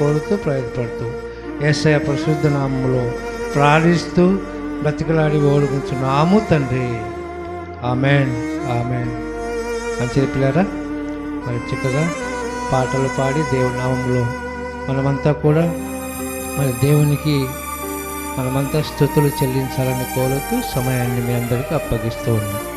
కోరుతూ ప్రయత్నపడుతూ ఏసయ పరిశుద్ధ నామంలో ప్రార్థిస్తూ బ్రతికలాడి ఓడుకుంటున్నాము తండ్రి. ఆమెన్. ఆమెన్. అని పిల్లరా? మరి చక్కగా పాటలు పాడి దేవుని నామంలో మనమంతా కూడా మరి దేవునికి మనమంతా స్థుతులు చెల్లించాలని కోరుతూ సమయాన్ని మీ అందరికీ అప్పగిస్తూ ఉన్నాం.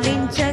పాలించ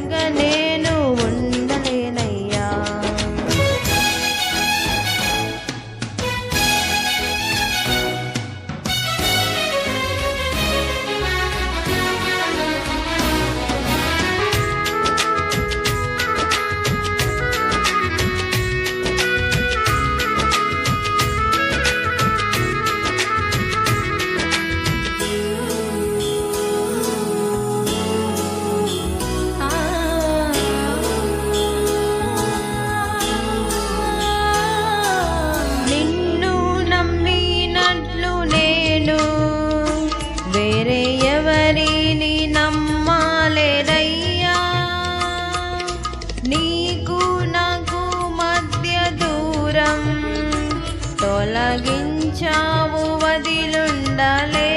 डाले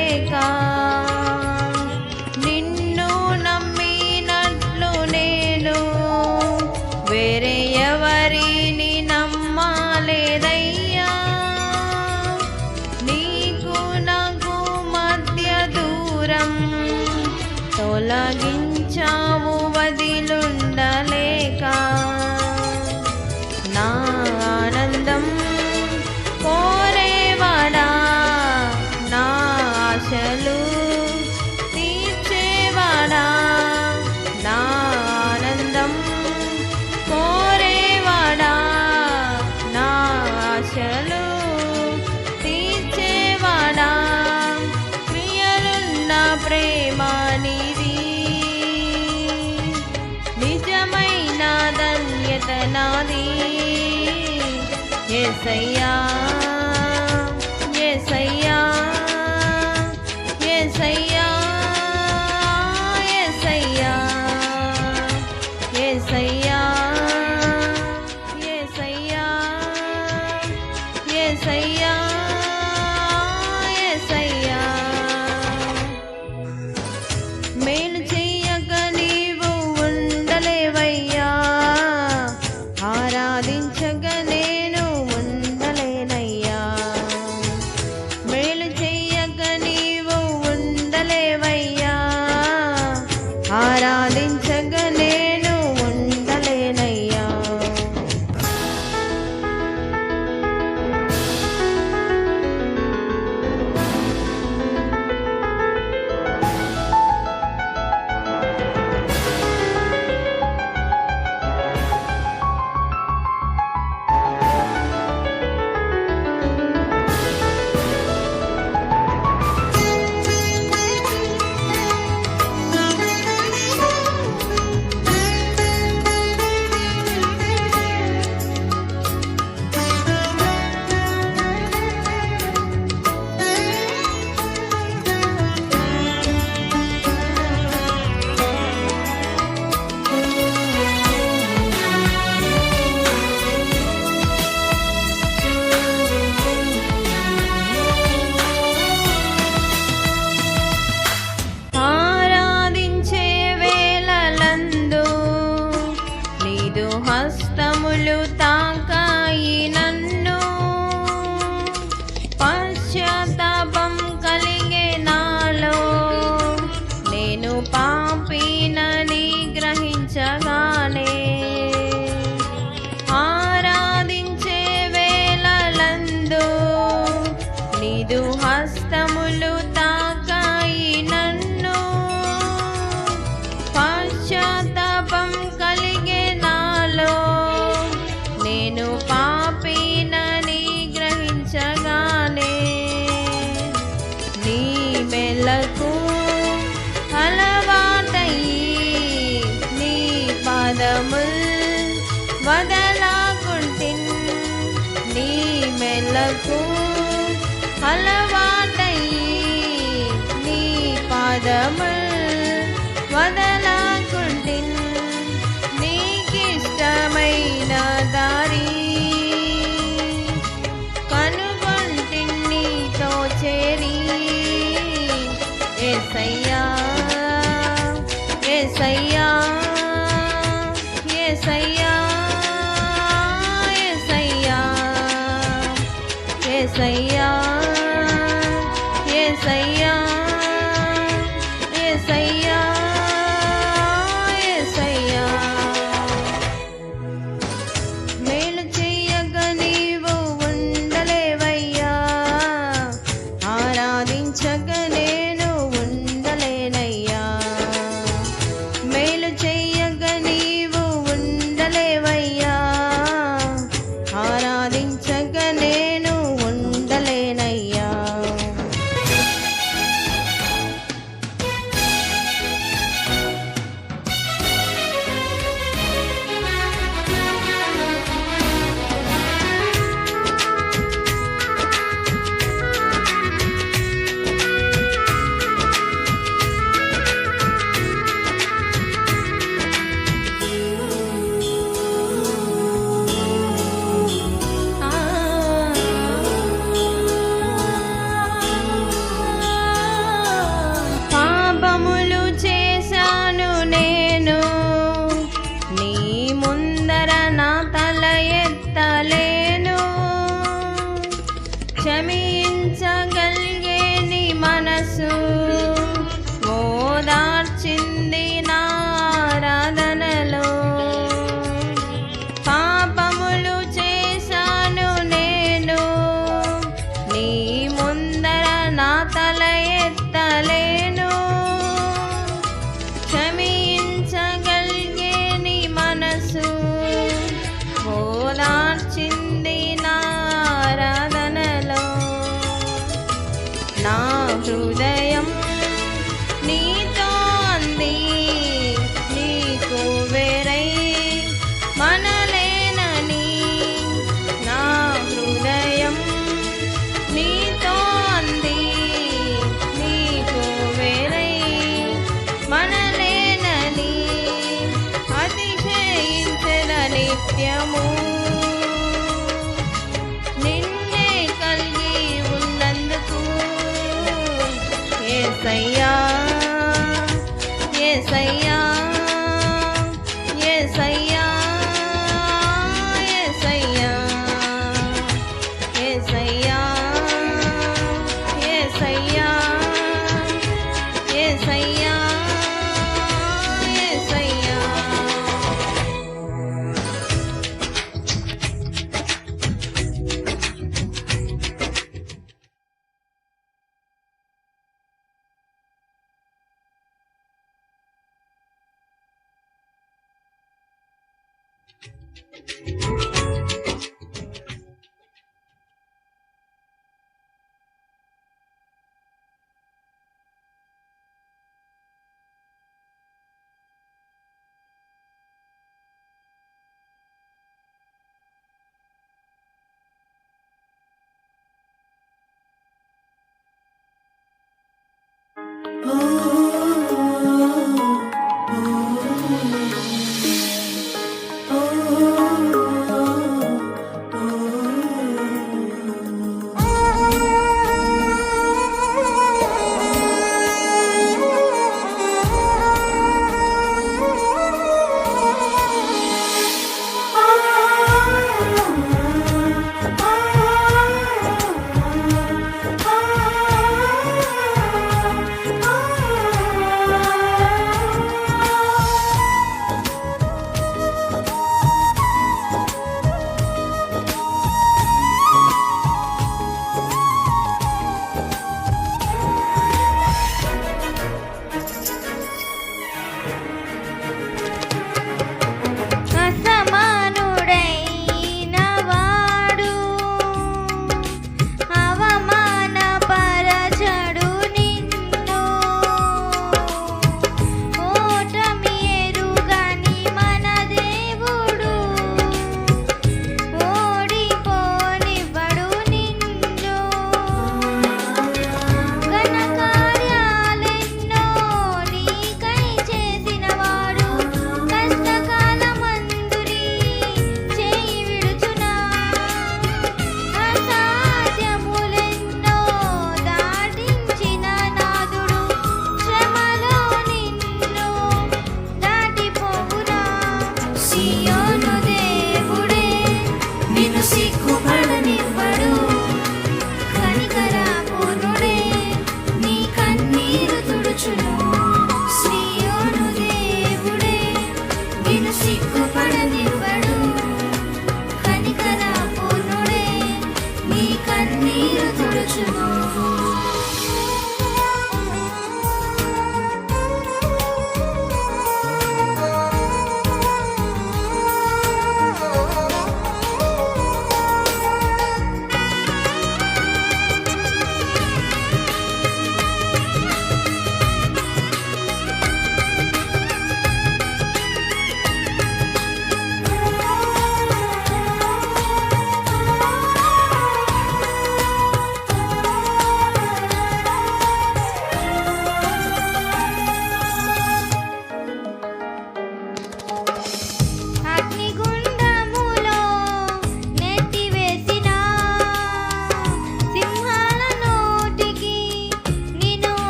ఏసయ్యా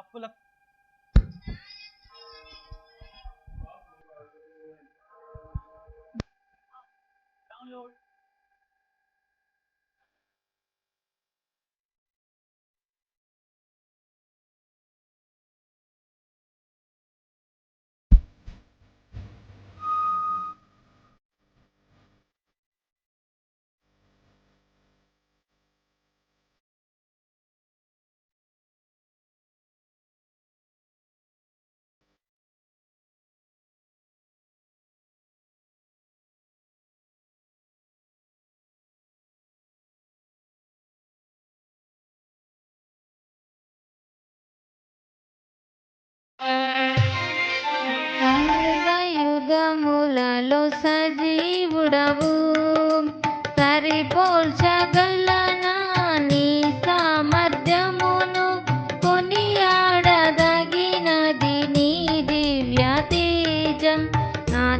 आपको लग डाउनलोड నాలో సజీవుడవు. సరిపోల్చగలనా నీ సామర్థ్యమును కొనియాడదగినది నీ దివ్య తేజం నా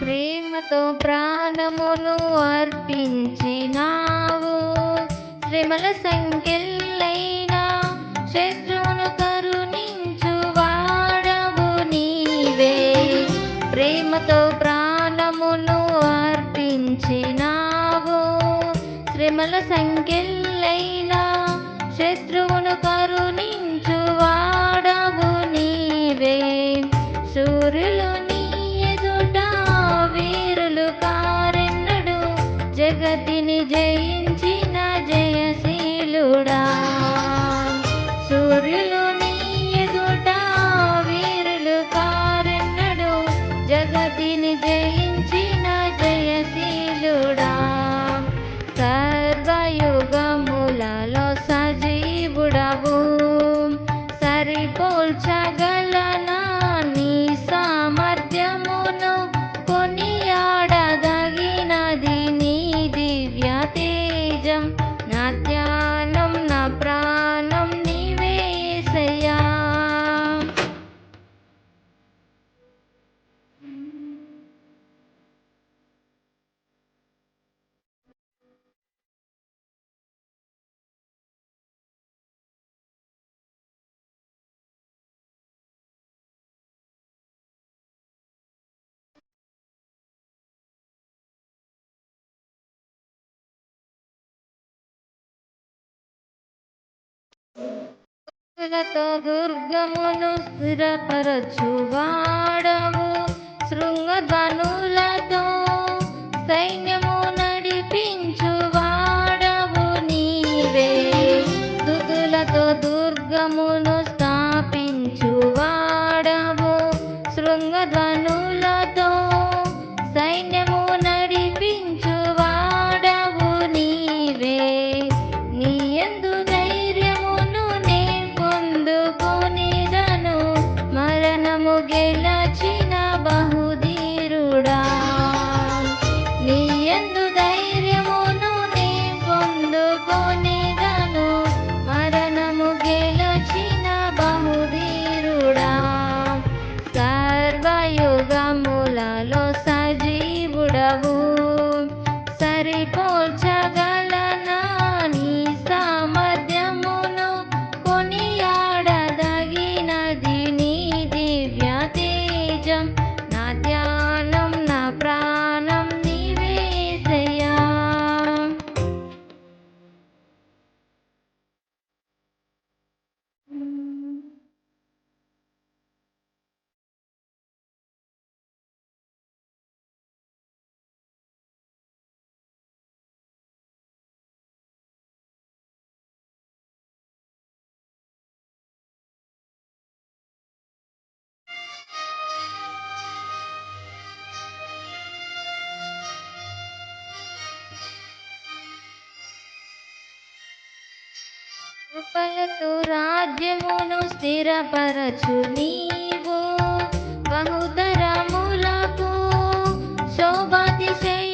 ప్రేమతో ప్రాణమును అర్పించినావు. శ్రీమల సంఖ్యలైనా శత్రువును కరుణించువాడవు నీవే. ప్రేమతో ప్రాణమును అర్పించినావు. శ్రీమల సంఖ్యలైనా శత్రువును కరుణించు శృంగతో దుర్గమును స్థిరపరచువాడవు. శృంగ ధనులతో సైన్యము వయసు రాజ్యమును స్థిరపరచు నీవు. బహుతరములకు శోభాతిశయ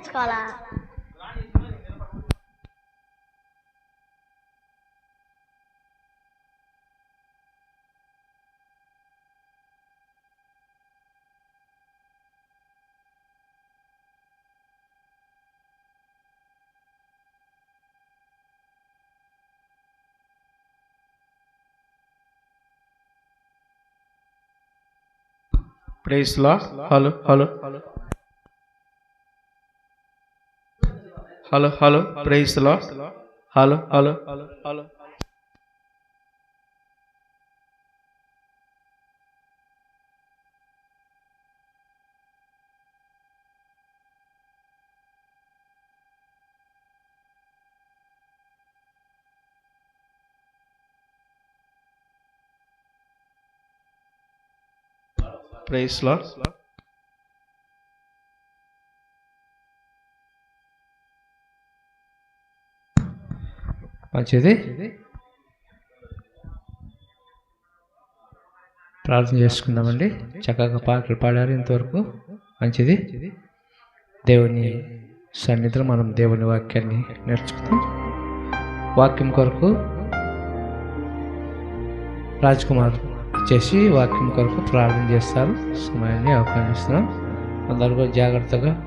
escola. Praise Allah. Hello, hello. hello. Hello price లా hello hello hello hello price లా మంచిది ప్రార్థన చేసుకుందామండి. చక్కగా పాటలు పాడారు ఇంతవరకు. మంచిది దేవుని సన్నిధిలో మనం దేవుని వాక్యాన్ని నేర్చుకుందాం. వాక్యం కొరకు రాజ్ కుమార్ చేసి వాక్యం కొరకు ప్రార్థన చేస్తారు. సమయాన్ని అవకాశిస్తున్నాం అందరూ కూడా జాగ్రత్తగా